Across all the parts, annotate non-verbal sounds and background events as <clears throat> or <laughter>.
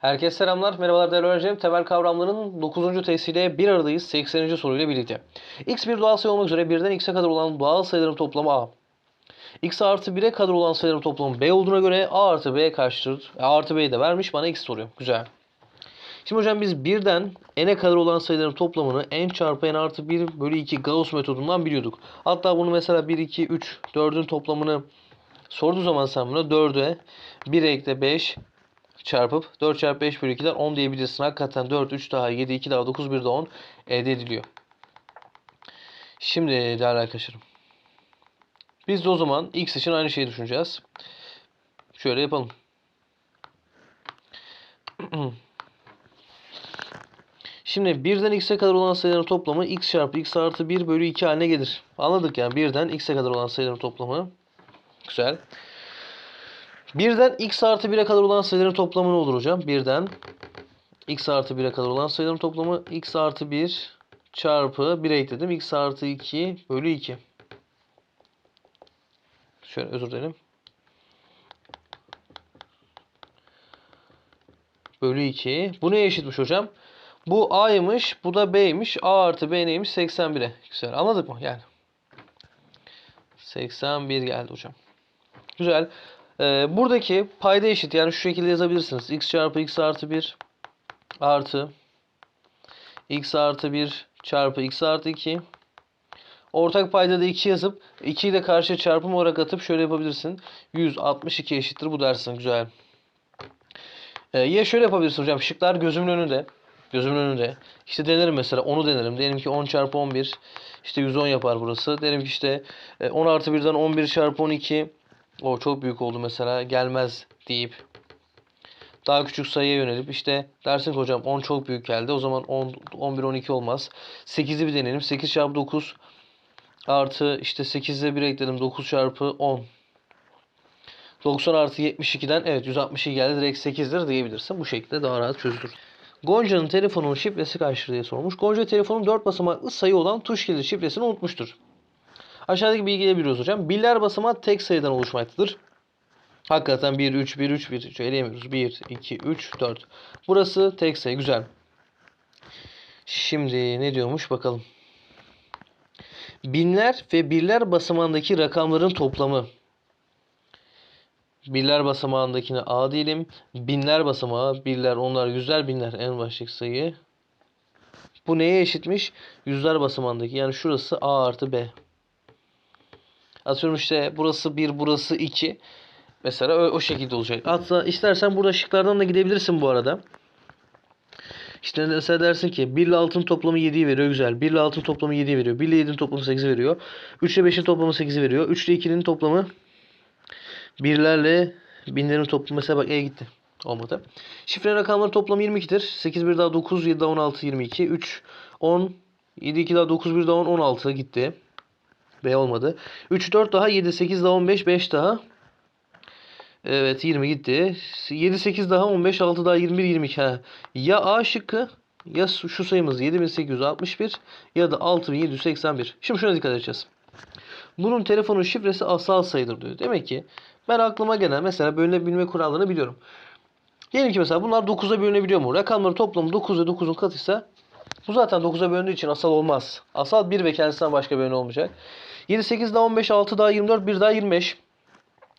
Herkese selamlar. Merhabalar değerli öğrencilerim. Temel kavramların 9. testiyle bir aradayız. 80. soruyla birlikte. x bir doğal sayı olmak üzere birden x'e kadar olan doğal sayıların toplamı a. x artı 1'e kadar olan sayıların toplamı b olduğuna göre a artı b kaçtır? A artı b'yi de vermiş bana x soruyor. Güzel. Şimdi hocam biz birden n'e kadar olan sayıların toplamını n çarpı n artı 1 bölü 2 Gauss metodundan biliyorduk. Hatta bunu mesela 1, 2, 3, 4'ün toplamını sorduğu zaman sen buna 4'e 1 ekle 5 çarpıp 4 çarpı 5 bölü 2'den 10 diyebilirsin. Hakikaten 4, 3 daha 7, 2 daha 9, 1 de 10 elde ediliyor. Şimdi değerli arkadaşlarım. Biz de o zaman x için aynı şeyi düşüneceğiz. Şöyle yapalım. <clears throat> Şimdi birden x'e kadar olan sayıların toplamı x çarpı x artı 1 bölü 2 haline gelir. Anladık yani birden x'e kadar olan sayıların toplamı. Güzel. Birden x artı 1'e kadar olan sayıların toplamı ne olur hocam? Birden x artı 1'e kadar olan sayıların toplamı x artı 1 çarpı 1'e ekledim. x artı 2 bölü 2. Şöyle özür dilerim. Bölü 2. Bu neye eşitmiş hocam? Bu a'ymış. Bu da b'ymiş. a artı b neymiş? 81'e. Güzel. Anladık mı? Yani. 81 geldi hocam. Güzel. Ee, buradaki payda eşit. Yani şu şekilde yazabilirsiniz. x çarpı x artı 1 artı x artı 1 çarpı x artı 2 Ortak payda da 2 yazıp 2'yi de karşıya çarpım olarak atıp şöyle yapabilirsin. 162 eşittir bu dersin. Güzel. Ee, ya şöyle yapabilirsin hocam. Şıklar gözümün önünde. Gözümün önünde. İşte denerim mesela. 10'u denerim. Diyelim ki 10 çarpı 11. işte 110 yapar burası. Derim ki işte e, 10 artı 1'den 11 çarpı 12. O çok büyük oldu mesela. Gelmez deyip daha küçük sayıya yönelip işte dersin ki hocam 10 çok büyük geldi. O zaman 10, 11, 12 olmaz. 8'i bir deneyelim. 8 çarpı 9 artı işte 8'e 1 ekledim. 9 çarpı 10. 90 artı 72'den evet 162 geldi. Direkt 8'dir diyebilirsin. Bu şekilde daha rahat çözülür. Gonca'nın telefonunun şifresi kaçtır diye sormuş. Gonca telefonun 4 basamaklı sayı olan tuş kilidi şifresini unutmuştur. Aşağıdaki bilgileri biliyoruz hocam. Biller basamağı tek sayıdan oluşmaktadır. Hakikaten 1, 3, 1, 3, 1. Hiç eleyemiyoruz. 1, 2, 3, 4. Burası tek sayı. Güzel. Şimdi ne diyormuş bakalım. Binler ve birler basamağındaki rakamların toplamı. Birler basamağındakine A diyelim. Binler basamağı, birler, onlar, yüzler, binler en baştaki sayı. Bu neye eşitmiş? Yüzler basamağındaki. Yani şurası A artı B. Atıyorum işte burası 1, burası 2. Mesela o, o şekilde olacak. Hatta istersen burada şıklardan da gidebilirsin bu arada. İşte mesela dersin ki 1 ile 6'ın toplamı 7'yi veriyor. Güzel. 1 ile 6'ın toplamı 7'yi veriyor. 1 ile 7'nin toplamı 8'i veriyor. 3 ile 5'in toplamı 8'i veriyor. 3 ile 2'nin toplamı birlerle binlerin toplamı. Mesela bak E gitti. Olmadı. Şifre rakamları toplamı 22'dir. 8 bir daha 9, 7 daha 16, 22. 3, 10, 7 2 daha 9, 1 daha 10, 16 gitti. B olmadı. 3, 4 daha 7, 8 daha 15, 5 daha Evet 20 gitti. 7 8 daha 15 6 daha 21 22 ha. Ya A şıkkı ya şu sayımız 7861 ya da 6781. Şimdi şuna dikkat edeceğiz. Bunun telefonun şifresi asal sayıdır diyor. Demek ki ben aklıma gelen mesela bölünebilme kurallarını biliyorum. Diyelim ki mesela bunlar 9'a bölünebiliyor mu? Rakamların toplamı 9 ve 9'un katıysa bu zaten 9'a bölündüğü için asal olmaz. Asal 1 ve kendisinden başka bölünü olmayacak. 7 8 daha 15 6 daha 24 1 daha 25.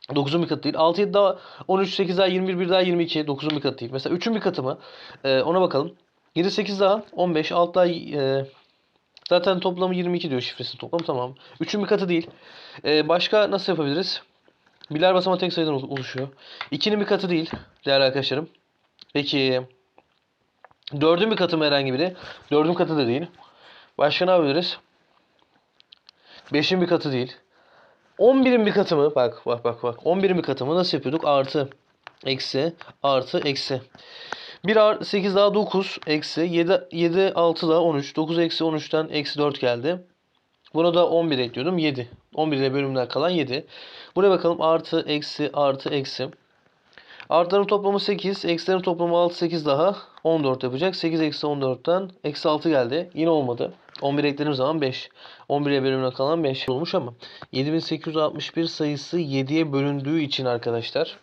9'un bir katı değil. 6, 7 daha 13, 8 daha 21, 1 daha 22. 9'un bir katı değil. Mesela 3'ün bir katı mı? Ee, ona bakalım. 7, 8 daha 15, 6 daha e, zaten toplamı 22 diyor şifresi toplam tamam. 3'ün bir katı değil. Ee, başka nasıl yapabiliriz? Birer basamağı tek sayıdan oluşuyor. 2'nin bir katı değil değerli arkadaşlarım. Peki 4'ün bir katı mı herhangi biri? 4'ün katı da değil. Başka ne yapabiliriz? 5'in bir katı değil. 11'in bir katı mı? Bak bak bak bak. 11'in bir katı mı? Nasıl yapıyorduk? Artı, eksi, artı, eksi. 1 artı 8 daha 9, eksi. 7, 7 6 daha 13. 9 eksi 13'ten eksi 4 geldi. Buna da 11 ekliyordum. 7. 11 ile bölümden kalan 7. Buraya bakalım. Artı, eksi, artı, eksi. Artların toplamı 8. Eksilerin toplamı 6, 8 daha. 14 yapacak. 8 eksi 14'ten eksi 6 geldi. Yine olmadı. 11 eklediğim zaman 5. 11'e bölümüne kalan 5 olmuş ama 7861 sayısı 7'ye bölündüğü için arkadaşlar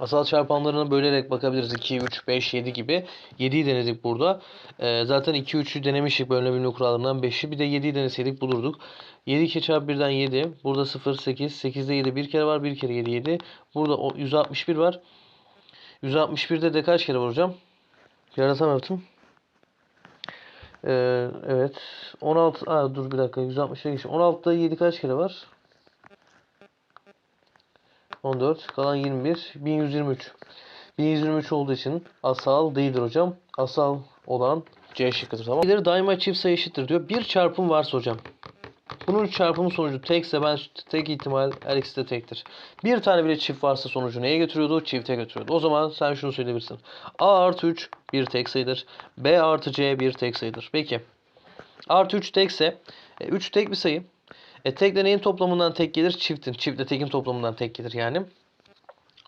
Asal çarpanlarına bölerek bakabiliriz. 2, 3, 5, 7 gibi. 7'yi denedik burada. Ee, zaten 2, 3'ü denemiştik bölünebilme kurallarından 5'i. Bir de 7'yi deneseydik bulurduk. 7 2 çarpı 1'den 7. Burada 0, 8. 8'de 7 bir kere var. Bir kere 7, 7. Burada o 161 var. 161'de de kaç kere var hocam? Yarasam yaptım. Ee, evet. 16. Aa, dur bir dakika. 160'a geçtim. 16'da 7 kaç kere var? 14. Kalan 21. 1123. 1123 olduğu için asal değildir hocam. Asal olan C şıkkıdır tamam. İleri daima çift sayı eşittir diyor. Bir çarpım varsa hocam. Bunun çarpımı sonucu tekse ben tek ihtimal her ikisi de tektir. Bir tane bile çift varsa sonucu neye götürüyordu? Çifte götürüyordu. O zaman sen şunu söyleyebilirsin. A artı 3 bir tek sayıdır. B artı C bir tek sayıdır. Peki. Artı 3 tekse 3 tek bir sayı. E tekle neyin toplamından tek gelir? Çiftin. Çiftle tekin toplamından tek gelir yani.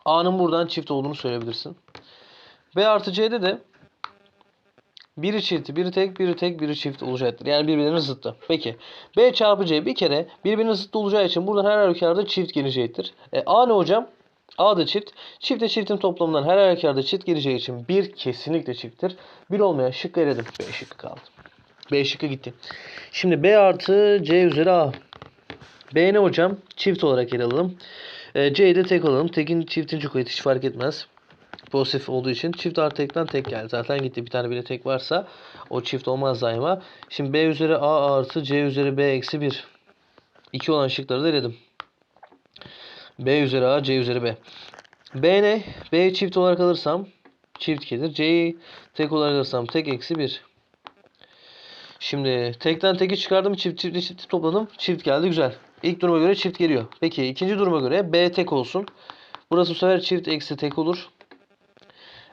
A'nın buradan çift olduğunu söyleyebilirsin. B artı C'de de biri çift, biri tek, biri tek, biri çift olacaktır. Yani birbirlerinin zıttı. Peki. B çarpı C bir kere birbirinin zıttı olacağı için buradan her halükarda çift gelecektir. E, A ne hocam? A da çift. Çiftle çiftin toplamından her halükarda çift geleceği için bir kesinlikle çifttir. Bir olmayan şıkkı eledim. B şıkkı kaldı. B şıkkı gitti. Şimdi B artı C üzeri A. B ne hocam? Çift olarak ele alalım. E, C'yi de tek alalım. Tekin çiftin çok hiç fark etmez. Pozitif olduğu için çift artı tekten tek geldi. Zaten gitti. Bir tane bile tek varsa o çift olmaz daima. Şimdi B üzeri A artı C üzeri B eksi 1. 2 olan şıkları da eledim. B üzeri A, C üzeri B. B ne? B'yi çift olarak alırsam çift gelir. C'yi tek olarak alırsam tek eksi 1. Şimdi tekten teki çıkardım. Çift çift çift topladım. Çift geldi. Güzel. İlk duruma göre çift geliyor. Peki ikinci duruma göre B tek olsun. Burası bu sefer çift eksi tek olur.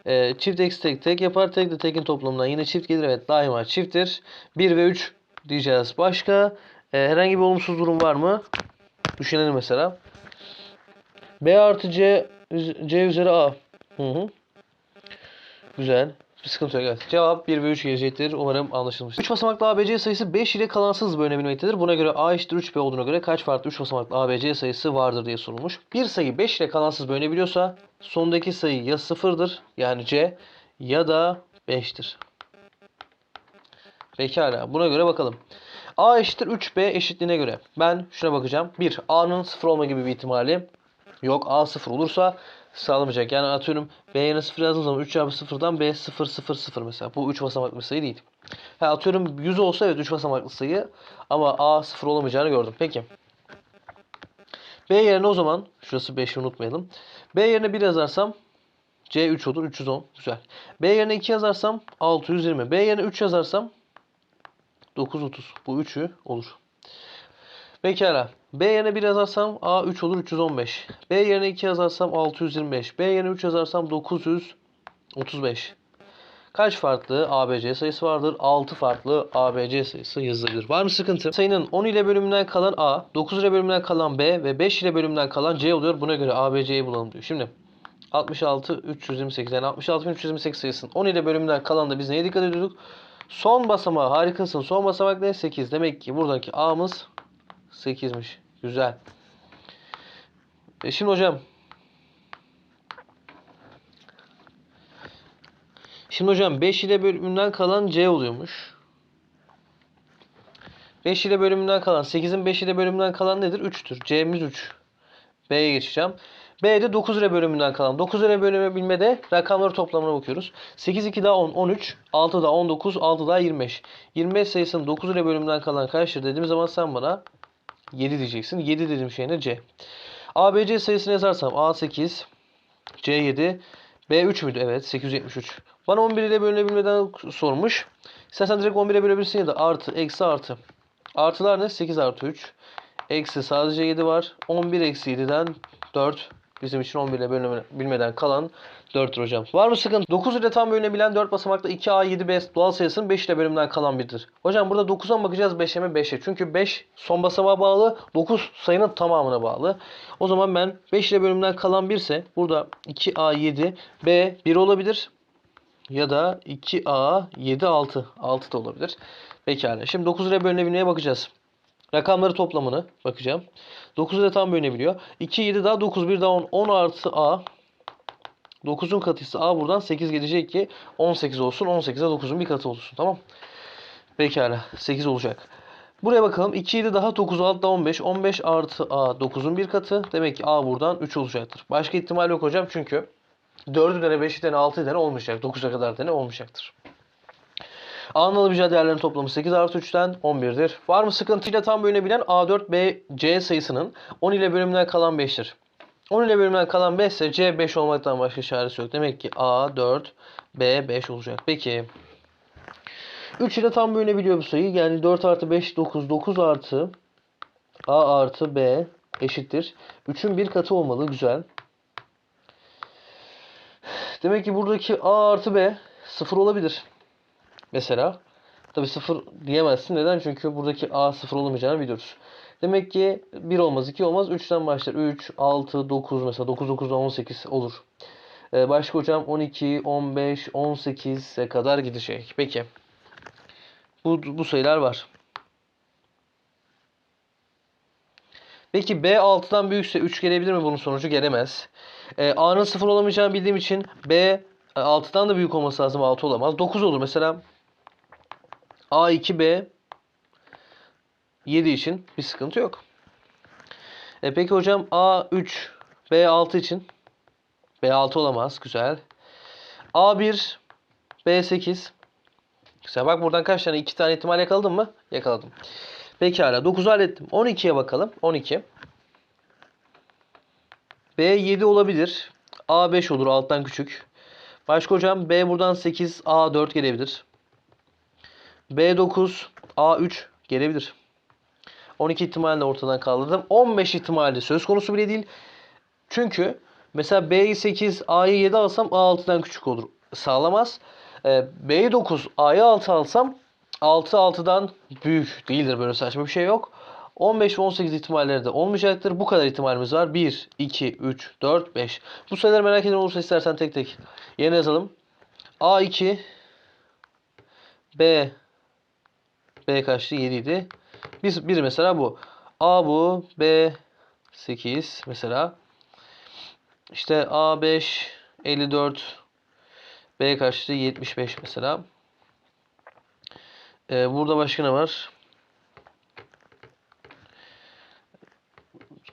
Ee, çift eksi tek tek yapar. Tek de tekin toplamından yine çift gelir. Evet daima çifttir. 1 ve 3 diyeceğiz. Başka e, herhangi bir olumsuz durum var mı? Düşünelim mesela. B artı C C üzeri A. Hı hı. Güzel. Bir sıkıntı yok. Evet. Cevap 1 ve 3 gelecektir. Umarım anlaşılmıştır. 3 basamaklı ABC sayısı 5 ile kalansız bölünebilmektedir. Buna göre A eşittir 3B olduğuna göre kaç farklı 3 basamaklı ABC sayısı vardır diye sorulmuş. Bir sayı 5 ile kalansız bölünebiliyorsa sondaki sayı ya 0'dır yani C ya da 5'tir. Pekala. Buna göre bakalım. A eşittir 3B eşitliğine göre. Ben şuna bakacağım. 1. A'nın 0 olma gibi bir ihtimali yok. A 0 olursa sağlamayacak. Yani atıyorum B yerine 0 yazdığım zaman 3 çarpı 0'dan B 0 0 0 mesela. Bu 3 basamaklı bir sayı değil. Ha, atıyorum 100 olsa evet 3 basamaklı sayı ama A 0 olamayacağını gördüm. Peki. B yerine o zaman şurası 5'i unutmayalım. B yerine 1 yazarsam C 3 olur. 310. Güzel. B yerine 2 yazarsam 620. B yerine 3 yazarsam 930. Bu 3'ü olur. Pekala. B yerine 1 yazarsam A 3 olur 315. B yerine 2 yazarsam 625. B yerine 3 yazarsam 935. Kaç farklı ABC sayısı vardır? 6 farklı ABC sayısı yazılabilir. Var mı sıkıntı? Sayının 10 ile bölümünden kalan A, 9 ile bölümünden kalan B ve 5 ile bölümünden kalan C oluyor. Buna göre ABC'yi bulalım diyor. Şimdi 66 328 yani 66 328 sayısının 10 ile bölümünden kalan da biz neye dikkat ediyorduk? Son basamağı harikasın. Son basamak ne? 8. Demek ki buradaki A'mız 8'miş. Güzel. E şimdi hocam. Şimdi hocam 5 ile bölümünden kalan C oluyormuş. 5 ile bölümünden kalan 8'in 5 ile bölümünden kalan nedir? 3'tür. C'miz 3. B'ye geçeceğim. B'de 9 ile bölümünden kalan. 9 ile bölünebilmede rakamları toplamına bakıyoruz. 8 2 daha 10 13. 6 daha 19. 6 daha 25. 25 sayısının 9 ile bölümünden kalan kaçtır dediğim zaman sen bana 7 diyeceksin. 7 dediğim şey ne? C. ABC sayısını yazarsam A 8, C 7, B 3 müydü? Evet 873. Bana 11 ile bölünebilmeden sormuş. İstersen direkt 11'e bölebilirsin ya da artı, eksi artı. Artılar ne? 8 artı 3. Eksi sadece 7 var. 11 eksi 7'den 4. Bizim için 11 ile bölünebilmeden kalan 4'tür hocam. Var mı sıkıntı? 9 ile tam bölünebilen 4 basamaklı 2A 7B doğal sayısının 5 ile bölümünden kalan birdir. Hocam burada 9'a mı bakacağız 5'e mi 5'e? Çünkü 5 son basamağa bağlı 9 sayının tamamına bağlı. O zaman ben 5 ile bölümünden kalan 1 ise burada 2A 7 B 1 olabilir. Ya da 2A 7 6. 6 da olabilir. Pekala. Şimdi 9 ile bölünebilmeye bakacağız. Rakamları toplamını bakacağım. 9 ile tam bölünebiliyor. 2, 7 daha 9, 1 daha 10. 10 artı A 9'un katıysa A buradan 8 gelecek ki 18 olsun. 18'e 9'un bir katı olsun. Tamam. Pekala. 8 olacak. Buraya bakalım. 2 7 daha 9 6 daha 15. 15 artı A 9'un bir katı. Demek ki A buradan 3 olacaktır. Başka ihtimal yok hocam. Çünkü 4'ü dene 5'i dene 6'ı dene olmayacak. 9'a kadar dene olmayacaktır. A'nın alabileceği değerlerin toplamı 8 artı 3'ten 11'dir. Var mı sıkıntıyla tam bölünebilen A4, B, C sayısının 10 ile bölümünden kalan 5'tir. 10 ile bölümünden kalan 5 ise C 5 olmaktan başka çaresi yok. Demek ki A 4, B 5 olacak. Peki 3 ile tam bölünebiliyor bu sayı. Yani 4 artı 5 9, 9 artı A artı B eşittir. 3'ün bir katı olmalı. Güzel. Demek ki buradaki A artı B 0 olabilir. Mesela. Tabi 0 diyemezsin. Neden? Çünkü buradaki A 0 olamayacağını biliyoruz. Demek ki 1 olmaz, 2 olmaz. 3'ten başlar. 3, 6, 9 mesela. 9, 9'dan 18 olur. Ee, başka hocam 12, 15, 18'e kadar gidecek. Peki. Bu, bu sayılar var. Peki B 6'dan büyükse 3 gelebilir mi bunun sonucu? Gelemez. Ee, A'nın 0 olamayacağını bildiğim için B 6'dan da büyük olması lazım 6 olamaz. 9 olur mesela. A2B 7 için bir sıkıntı yok. E peki hocam A3 B6 için B6 olamaz. Güzel. A1 B8 Güzel. Bak buradan kaç tane? 2 tane ihtimal yakaladım mı? Yakaladım. Pekala. 9'u hallettim. 12'ye bakalım. 12. B7 olabilir. A5 olur alttan küçük. Başka hocam B buradan 8 A4 gelebilir. B9 A3 gelebilir. 12 ihtimalini ortadan kaldırdım. 15 ihtimali söz konusu bile değil. Çünkü mesela B'yi 8 A'yı 7 alsam A6'dan küçük olur. Sağlamaz. Ee, B'yi 9 A'yı 6 alsam 6 6'dan büyük değildir. Böyle saçma bir şey yok. 15 ve 18 ihtimalleri de olmayacaktır. Bu kadar ihtimalimiz var. 1, 2, 3, 4, 5. Bu sayıları merak eden olursa istersen tek tek yerine yazalım. A2 B B kaçtı? 7 idi. Bir, bir mesela bu. A bu. B 8 mesela. İşte A5 54 B kaçtı? 75 mesela. Ee, burada başka ne var?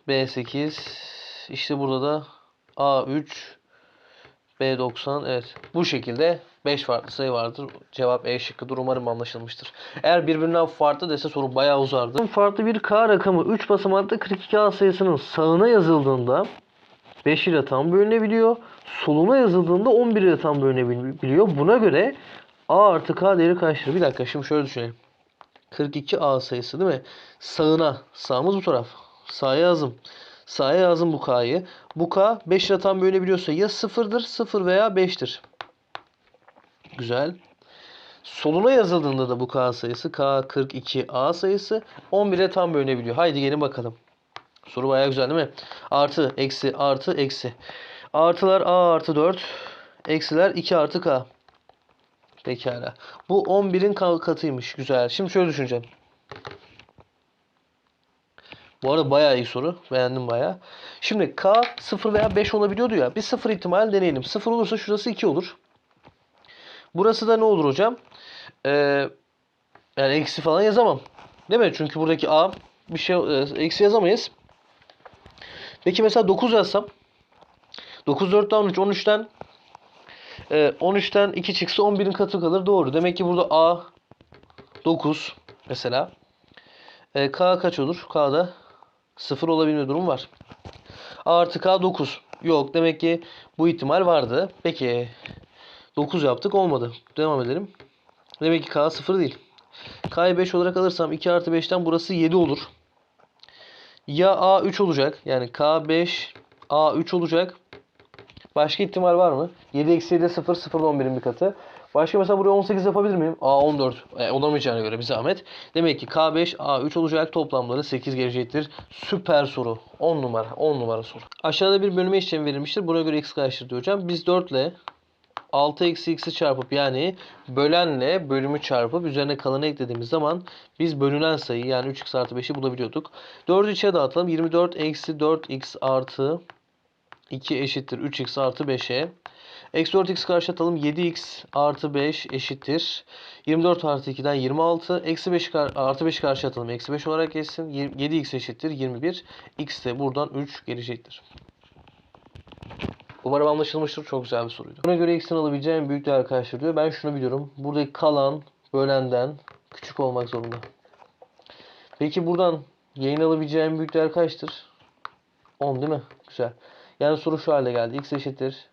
B8 işte burada da A3 B90 evet bu şekilde 5 farklı sayı vardır. Cevap E şıkkıdır. Umarım anlaşılmıştır. Eğer birbirinden farklı dese soru bayağı uzardı. Farklı bir K rakamı 3 basamaklı 42A sayısının sağına yazıldığında 5 ile tam bölünebiliyor. Soluna yazıldığında 11 ile tam bölünebiliyor. Buna göre A artı K değeri kaçtır? Bir dakika şimdi şöyle düşünelim. 42A sayısı değil mi? Sağına. Sağımız bu taraf. Sağa yazım. Sağa yazım bu K'yı. Bu K 5 ile tam bölünebiliyorsa ya 0'dır 0 veya 5'tir. Güzel. Soluna yazıldığında da bu K sayısı K42A sayısı 11'e tam bölünebiliyor. Haydi gelin bakalım. Soru bayağı güzel değil mi? Artı, eksi, artı, eksi. Artılar A artı 4. Eksiler 2 artı K. Pekala. Bu 11'in katıymış. Güzel. Şimdi şöyle düşüneceğim. Bu arada bayağı iyi soru. Beğendim bayağı. Şimdi K 0 veya 5 olabiliyordu ya. Bir 0 ihtimal deneyelim. 0 olursa şurası 2 olur. Burası da ne olur hocam? Ee, yani eksi falan yazamam. Değil mi? Çünkü buradaki A bir şey e, eksi yazamayız. Peki mesela 9 yazsam 9 4 13 13'ten e, 13'ten 2 çıksa 11'in katı kalır. Doğru. Demek ki burada A 9 mesela. E, K kaç olur? K'da 0 olabilme durum var. A artı K 9. Yok. Demek ki bu ihtimal vardı. Peki 9 yaptık. Olmadı. Devam edelim. Demek ki K 0 değil. K'yı 5 olarak alırsam 2 artı 5'ten burası 7 olur. Ya A 3 olacak. Yani K5 A 3 olacak. Başka ihtimal var mı? 7 eksi 7 0 0 11'in bir katı. Başka mesela buraya 18 yapabilir miyim? A 14. E, olamayacağına göre bir zahmet. Demek ki K5 A 3 olacak. Toplamları 8 gelecektir. Süper soru. 10 numara. 10 numara soru. Aşağıda bir bölme işlemi verilmiştir. Buna göre x kaçtır diyor hocam. Biz 4 ile 6 eksi x'i çarpıp yani bölenle bölümü çarpıp üzerine kalanı eklediğimiz zaman biz bölünen sayı yani 3x artı 5'i bulabiliyorduk. 4'ü içe dağıtalım. 24 eksi 4x artı 2 eşittir 3x artı 5'e. Eksi 4x karşı atalım. 7x artı 5 eşittir. 24 artı 2'den 26. Eksi 5 kar- artı 5 karşı atalım. Eksi 5 olarak geçsin. 7x eşittir 21. x de buradan 3 gelecektir. Umarım anlaşılmıştır. Çok güzel bir soruydu. Buna göre x'in alabileceği en büyük değer kaçtır diyor. Ben şunu biliyorum. Buradaki kalan bölenden küçük olmak zorunda. Peki buradan y'nin alabileceği en büyük değer kaçtır? 10 değil mi? Güzel. Yani soru şu hale geldi. x eşittir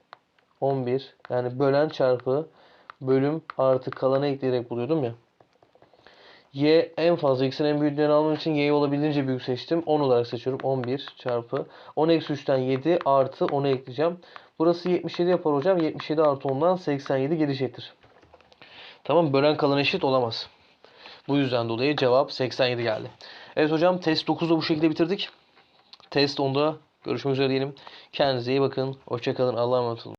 11. Yani bölen çarpı bölüm artı kalanı ekleyerek buluyordum ya. Y en fazla x'in en büyük değerini almam için y'yi olabildiğince büyük seçtim. 10 olarak seçiyorum. 11 çarpı 10 eksi 3'ten 7 artı 10'u ekleyeceğim. Burası 77 yapar hocam. 77 artı 10'dan 87 gelecektir. Tamam bölen kalan eşit olamaz. Bu yüzden dolayı cevap 87 geldi. Evet hocam test 9'da bu şekilde bitirdik. Test 10'da görüşmek üzere diyelim. Kendinize iyi bakın. Hoşçakalın. Allah'a emanet olun.